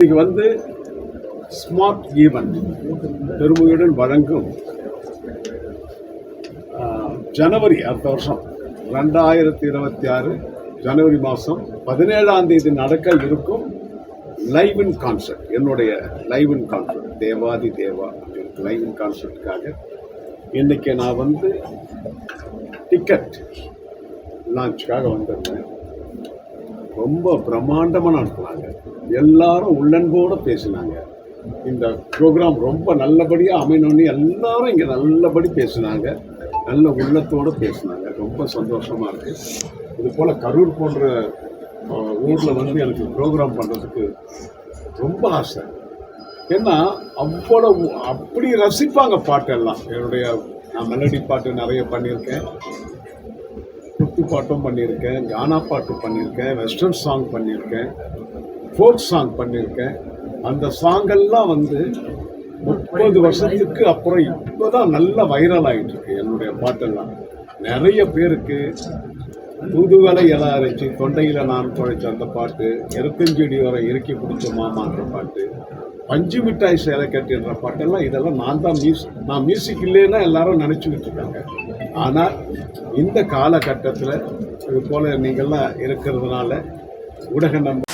இன்னைக்கு வந்து smart event பெருமையுடன் வழங்கும் ஜனவரி அடுத்த வருஷம் ரெண்டாயிரத்தி இருபத்தி ஆறு ஜனவரி மாதம் பதினேழாம் தேதி நடக்க இருக்கும் லைவ் இன் கான்சர்ட் என்னுடைய live in concert Devadhi Deva அப்படின்னு லைவ் இன் கான்சர்ட்டுக்காக இன்றைக்கி நான் வந்து டிக்கெட் லான்ச்சுக்காக வந்திருந்தேன். ரொம்ப பிரம்மாண்டமாக நடத்துனாங்க. எல்லாரும் உள்ளன்போடு பேசினாங்க. இந்த ப்ரோக்ராம் ரொம்ப நல்லபடியாக அமையணும்னு எல்லாரும் இங்கே நல்லபடி பேசினாங்க. நல்ல உள்ளத்தோடு பேசினாங்க. ரொம்ப சந்தோஷமாக இருக்குது இது போல் கரூர் போன்ற ஊரில் வந்து எனக்கு ப்ரோக்ராம் பண்ணுறதுக்கு ரொம்ப ஆசை. ஏன்னா அவ்வளவு அப்படி ரசிப்பாங்க பாட்டெல்லாம். என்னுடைய நான் மெலடி பாட்டு நிறைய பண்ணியிருக்கேன். குத்து பாட்டும் பண்ணியிருக்கேன் கானா பாட்டு பண்ணியிருக்கேன் வெஸ்டர்ன் சாங் பண்ணியிருக்கேன் ஃபோக் சாங் பண்ணியிருக்கேன். அந்த சாங்கெல்லாம் வந்து முப்பது வருஷத்துக்கு அப்புறம் இப்போ தான் நல்லா வைரல் ஆகிட்டு இருக்கு என்னுடைய பாட்டெல்லாம். நிறைய பேருக்கு தூதுவலை இலை அரைச்சி தொண்டையில் நான் குழைச்ச அந்த பாட்டு எருத்தஞ்செடி வரை இறுக்கி பிடிச்ச மாமான்ற பாட்டு பஞ்சு மிட்டாய் சேலை கட்டின்ற பாட்டெல்லாம் இதெல்லாம் நான் தான் மியூஸ் நான் மியூசிக் இல்லைன்னா எல்லாரும் நினச்சிக்கிட்டு இருக்காங்க. ஆனால் இந்த காலகட்டத்தில் இது போல் நீங்கள்லாம் இருக்கிறதுனால ஊடக நம்ப